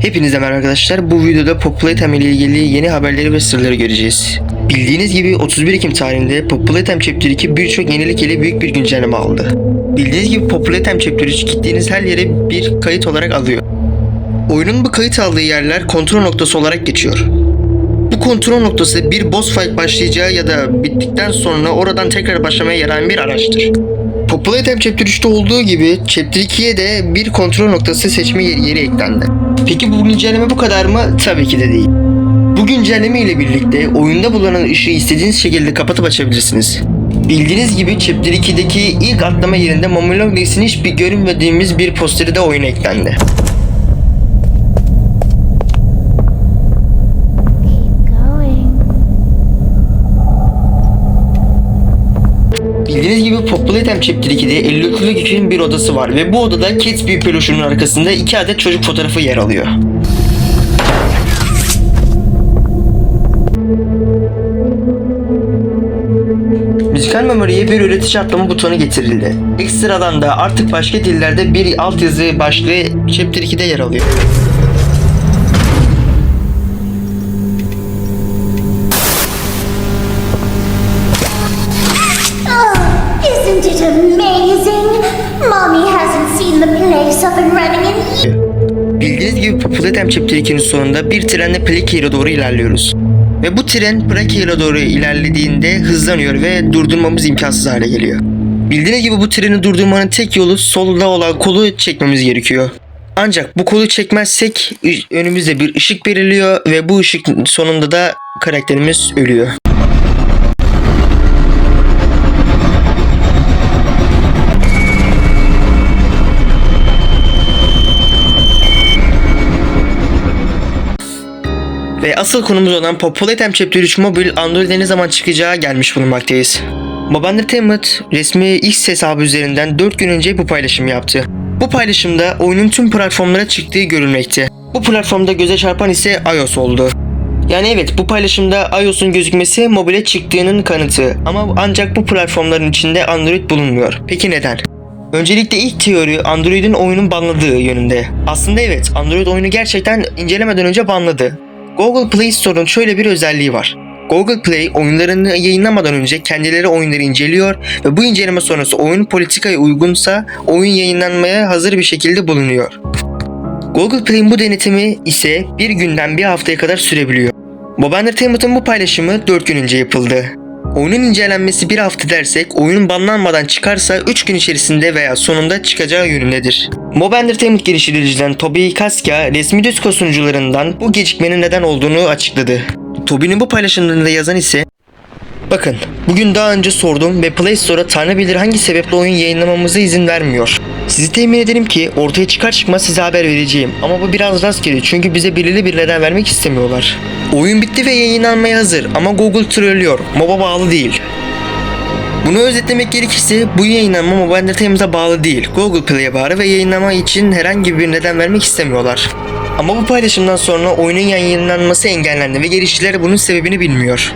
Hepinize merhaba arkadaşlar. Bu videoda Populatem ile ilgili yeni haberleri ve sırları göreceğiz. Bildiğiniz gibi 31 Ekim tarihinde Populatem Chapter 2 birçok yenilik ile büyük bir güncelleme aldı. Bildiğiniz gibi Populatem Chapter 3 gittiğiniz her yere bir kayıt olarak alıyor. Oyunun bu kayıt aldığı yerler kontrol noktası olarak geçiyor. Bu kontrol noktası bir boss fight başlayacağı ya da bittikten sonra oradan tekrar başlamaya yarayan bir araçtır. Populatem Chapter 3'te olduğu gibi Chapter 2'ye de bir kontrol noktası seçme yeri, yeri eklendi. Peki bu güncelleme bu kadar mı? Tabii ki de değil. Bu güncelleme ile birlikte oyunda bulunan ışığı istediğiniz şekilde kapatıp açabilirsiniz. Bildiğiniz gibi Chapter 2'deki ilk atlama yerinde Momolog Days'in hiçbir görünmediğimiz bir posteri de oyuna eklendi. Bildiğiniz gibi Populatem Chapter 2'de 54'lük kişinin bir odası var ve bu odada Gatsby peluşunun arkasında iki adet çocuk fotoğrafı yer alıyor. Müzikal memoriye bir üretici atlama butonu getirildi. Ekstradan da artık başka dillerde bir altyazı başlığı Chapter 2'de yer alıyor. Seen the place up and running in. Bildiğiniz gibi Populatem Chapter 2'nin sonunda bir trenle Plakia'ya doğru ilerliyoruz. Ve bu tren Plakia'ya doğru ilerlediğinde hızlanıyor ve durdurmamız imkansız hale geliyor. Bildiğiniz gibi bu treni durdurmanın tek yolu solda olan kolu çekmemiz gerekiyor. Ancak bu kolu çekmezsek önümüzde bir ışık belirliyor ve bu ışık sonunda da karakterimiz ölüyor. Ve asıl konumuz olan Populatem Chapter 3 mobil Android'e ne zaman çıkacağı gelmiş bulunmaktayız. Mob Entertainment resmi X hesabı üzerinden 4 gün önce bu paylaşım yaptı. Bu paylaşımda oyunun tüm platformlara çıktığı görülmekte. Bu platformda göze çarpan ise iOS oldu. Yani evet bu paylaşımda iOS'un gözükmesi mobile çıktığının kanıtı ama ancak bu platformların içinde Android bulunmuyor. Peki neden? Öncelikle ilk teori Android'in oyunun banladığı yönünde. Aslında evet Android oyunu gerçekten incelemeden önce banladı. Google Play Store'un şöyle bir özelliği var. Google Play oyunlarını yayınlamadan önce kendileri oyunları inceliyor ve bu inceleme sonrası oyun politikaya uygunsa oyun yayınlanmaya hazır bir şekilde bulunuyor. Google Play'in bu denetimi ise bir günden bir haftaya kadar sürebiliyor. Mob Entertainment'ın bu paylaşımı 4 gün önce yapıldı. Oyunun incelenmesi bir hafta dersek oyunun banlanmadan çıkarsa 3 gün içerisinde veya sonunda çıkacağı yönündedir. Mob Entertainment geliştiriciden Toby Kaska resmi Discord sunucularından bu gecikmenin neden olduğunu açıkladı. Toby'nin bu paylaşımlarında yazan ise Bakın, bugün daha önce sordum ve Play Store'a Tanrı bilir hangi sebeple oyun yayınlamamıza izin vermiyor. Sizi temin ederim ki ortaya çıkar çıkmaz size haber vereceğim. Ama bu biraz rastgele çünkü bize belirli bir neden vermek istemiyorlar. Oyun bitti ve yayınlanmaya hazır ama Google trollüyor. MOB'a bağlı değil. Bunu özetlemek gerekirse bu yayınlanma Mobile Entertainment'a bağlı değil. Google Play'e bağlı ve yayınlama için herhangi bir neden vermek istemiyorlar. Ama bu paylaşımdan sonra oyunun yayınlanması engellendi ve gelişçiler bunun sebebini bilmiyor.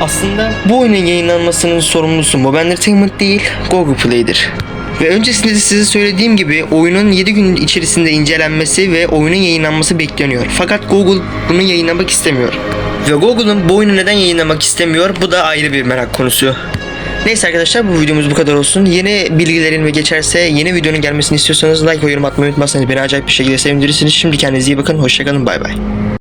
Aslında bu oyunun yayınlanmasının sorumlusu Mob Entertainment değil, Google Play'dir. Ve öncesinde de size söylediğim gibi oyunun 7 gün içerisinde incelenmesi ve oyunun yayınlanması bekleniyor. Fakat Google bunu yayınlamak istemiyor. Ve Google'un bu oyunu neden yayınlamak istemiyor bu da ayrı bir merak konusu. Neyse arkadaşlar bu videomuz bu kadar olsun. Yeni bilgilerin ve geçerse yeni videonun gelmesini istiyorsanız like ve yorum atmayı unutmazsanız beni acayip bir şekilde sevindirirsiniz. Şimdi kendinize iyi bakın. Hoşçakalın. Bay bay.